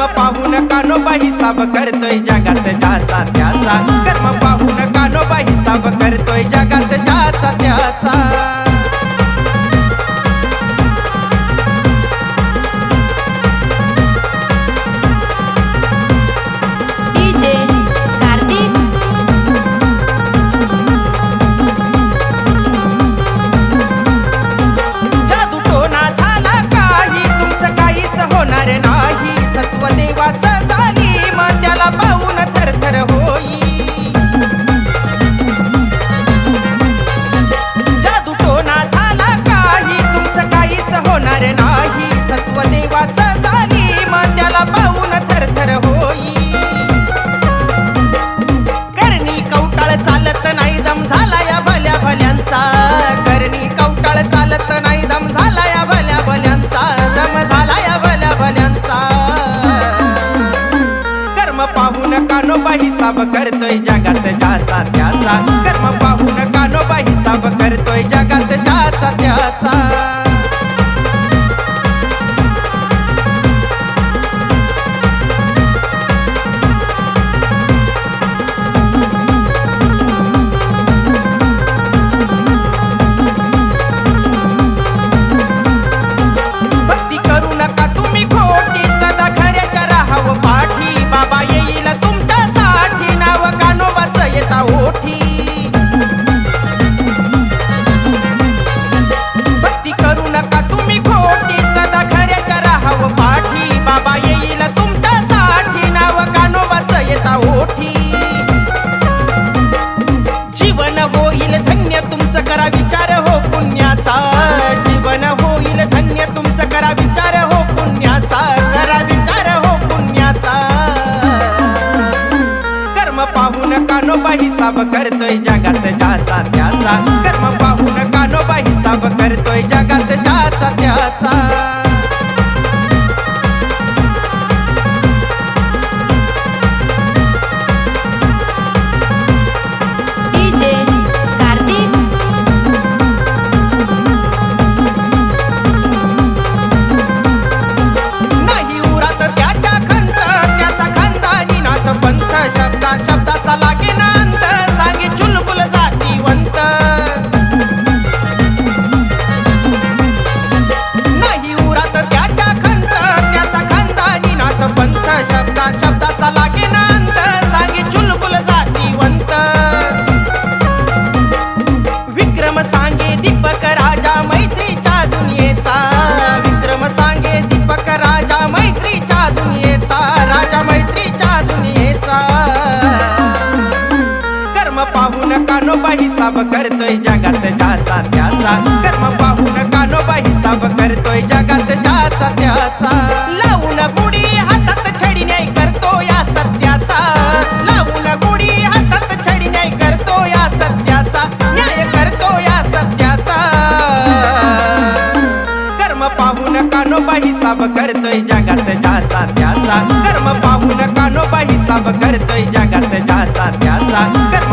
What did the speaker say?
कर्म पाहून कानोबा हिसाब करतोय जगात जाचा त्याचा. कर्म पाहून कानोबा हिसाब करतोय जगात जाचा त्याचा. पाप करतोय जगात जासा त्याचा. कर्म करतोय जगात ज्याचा त्याचा. हिसाब करतोय जगात ज्याचा त्याचा. कर्म पाहून कानोबा हिसाब करतोय जगात ज्याचा त्याचा. लावून गुडी हातात छडी नाही करतो या सत्याचा. लावून गुडी हातात छडी नाही करतो या सत्याचा. न्याय करतो या सत्याचा. कर्म पाहून कानोबा हिसाब करतोय जगात ज्याचा त्याचा. कर्म पाहून कानोबा हिसाब करतोय जगात ज्याचा त्याचा. कर्म